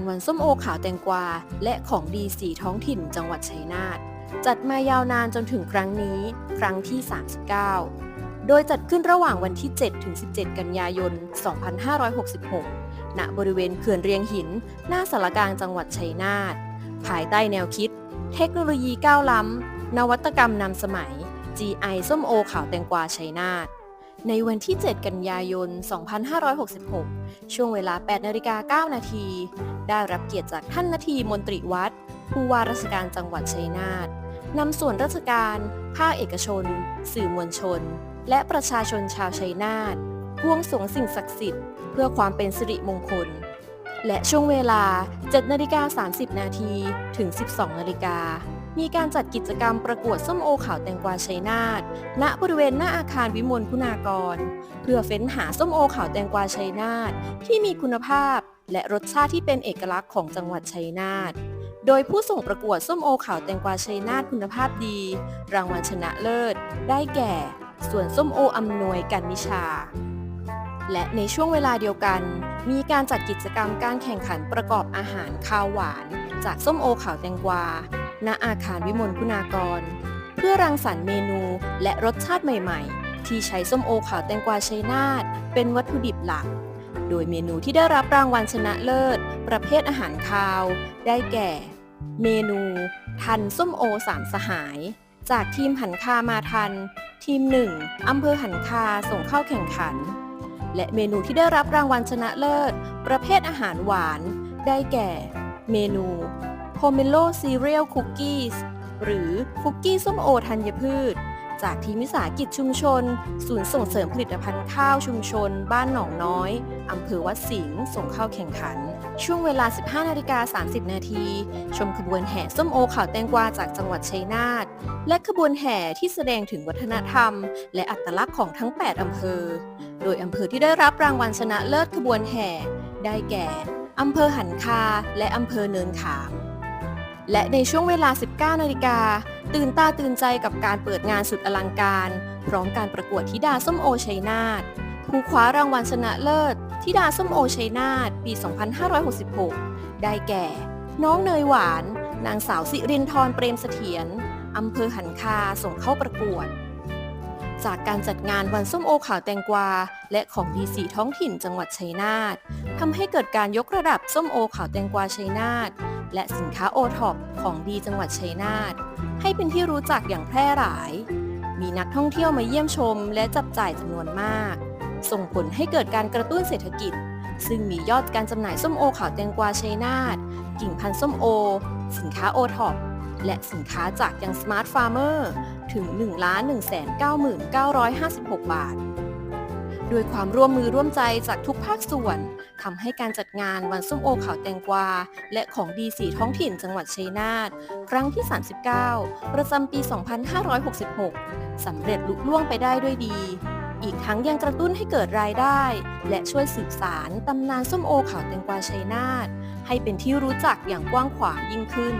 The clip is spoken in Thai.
านวันส้มโอขาวแตงกวา และของดีสีท้องถิ่นจังหวัดชัยนาทจัดมายาวนานจนถึงครั้งนี้ ครั้งที่ 39 โดยจัดขึ้นระหว่างวันที่ 7 ถึง 17 กันยายน 2566 ณ บริเวณเขื่อนเรียงหิน หน้าสารกลางจังหวัดชัยนาท ภายใต้แนวคิด เทคโนโลยีก้าวล้ำ นวัตกรรมนำสมัย GI ส้มโอขาวแตงกวาชัยนาทในวันที่ 7 กันยายน 2566 ช่วงเวลา 8นาฬิกา9นาที ได้รับเกียรติจากท่านนาทีมนตรีวัดผู้ว่าราชการจังหวัดชัยนาทนำส่วนราชการ ภาคเอกชน สื่อมวลชน และประชาชนชาวชัยนาทบวงสรวงสิ่งศักดิ์สิทธิ์เพื่อความเป็นสิริมงคล และช่วงเวลา 7นาฬิกา30 นาทีถึง 12 นาฬิกา มีการจัดกิจกรรมประกวดส้มโอขาวแตงกวาชัยนาท ณ บริเวณหน้าอาคารวิมลคุณากร เพื่อเฟ้นหาส้มโอขาวแตงกวาชัยนาทที่มีคุณภาพ และรสชาติที่เป็นเอกลักษณ์ของจังหวัดชัยนาท โดยผู้ส่งประกวดส้มโอขาวแตงกวาชัยนาทคุณภาพดี รางวัลชนะเลิศ ได้แก่ส่วนส้มโออำนวยกันนิชา และในช่วงเวลาเดียวกัน มีการจัดกิจกรรมการแข่งขันประกอบอาหารข้าวหวาน จากส้มโอขาวแตงกวา ณ อาคารวิมลคุณากร เพื่อรังสรรค์เมนูและรสชาติใหม่ ๆ ที่ใช้ส้มโอขาวแตงกวาชัยนาทเป็นวัตถุดิบหลัก โดยเมนูที่ได้รับรางวัลชนะเลิศ ประเภทอาหารคาว ได้แก่ เมนู ทันส้มโอสามสหาย จากทีมหันคามาทัน ทีมหนึ่งอำเภอหันคาส่งเข้าแข่งขัน และเมนูที่ได้รับรางวัลชนะเลิศ ประเภทอาหารหวาน ได้แก่ เมนู Pomelo Cereal Cookies หรือคุกกี้ส้มโอธัญพืช จากทีมวิสาหกิจชุมชน ศูนย์ส่งเสริมผลิตภัณฑ์ข้าวชุมชน บ้านหนองน้อย อำเภอวัดสิงห์ส่งเข้าแข่งขัน ช่วงเวลา 15นาฬิกา30 นาที ชมขบวนแห่ส้มโอขาวแตงกวาจากจังหวัดชัยนาท และขบวนแห่ที่แสดงถึงวัฒนธรรม และอัตลักษณ์ของทั้ง 8 อำเภอ โดยอำเภอที่ได้รับรางวัลชนะเลิศขบวนแห่ ได้แก่ อำเภอหันคา และอำเภอเนินขาม และในช่วงเวลา 19นาฬิกา ตื่นตาตื่นใจกับการเปิดงานสุดอลังการ พร้อมการประกวดธิดาส้มโอชัยนาทผู้คว้ารางวัลชนะเลิศธิดาส้มโอชัยนาทปี 2566 ได้แก่ น้องเนยหวาน นางสาวสิรินทร์เปรมเสถียรอำเภอหันคาส่งเข้าประกวด จากการจัดงานวันส้มโอขาวแตงกวา และของดีสีท้องถิ่นจังหวัดชัยนาททำให้เกิดการยกระดับส้มโอขาวแตงกวาชัยนาท และสินค้าโอท็อปของดีจังหวัดชัยนาทให้เป็นที่รู้จักอย่างแพร่หลาย มีนักท่องเที่ยวมาเยี่ยมชม และจับจ่ายจำนวนมาก ส่งผลให้เกิดการกระตุ้นเศรษฐกิจ ซึ่งมียอดการจำหน่ายส้มโอขาวแตงกวาชัยนาทกิ่งพันธุ์ส้มโอ สินค้าโอท็อปและสินค้าจากยังสมาร์ทฟาร์มเมอร์ถึง 1 1 9 9 5 6 บาท ด้วยความร่วมมือร่วมใจจากทุกภาคส่วนทำให้การจัดงานวันส้มโอขาวแตงกวา และของดีสีท้องถิ่นจังหวัดชัยนาทครั้งที่ 39 ประจำปี 2566 สำเร็จลุล่วงไปได้ด้วยดี อีกทั้งยังกระตุ้นให้เกิดรายได้ และช่วยสืบสารตำนานส้มโอขาวแตงกวาชัยนาทให้เป็นที่รู้จักอย่างกว้างขวางยิ่งขึ้น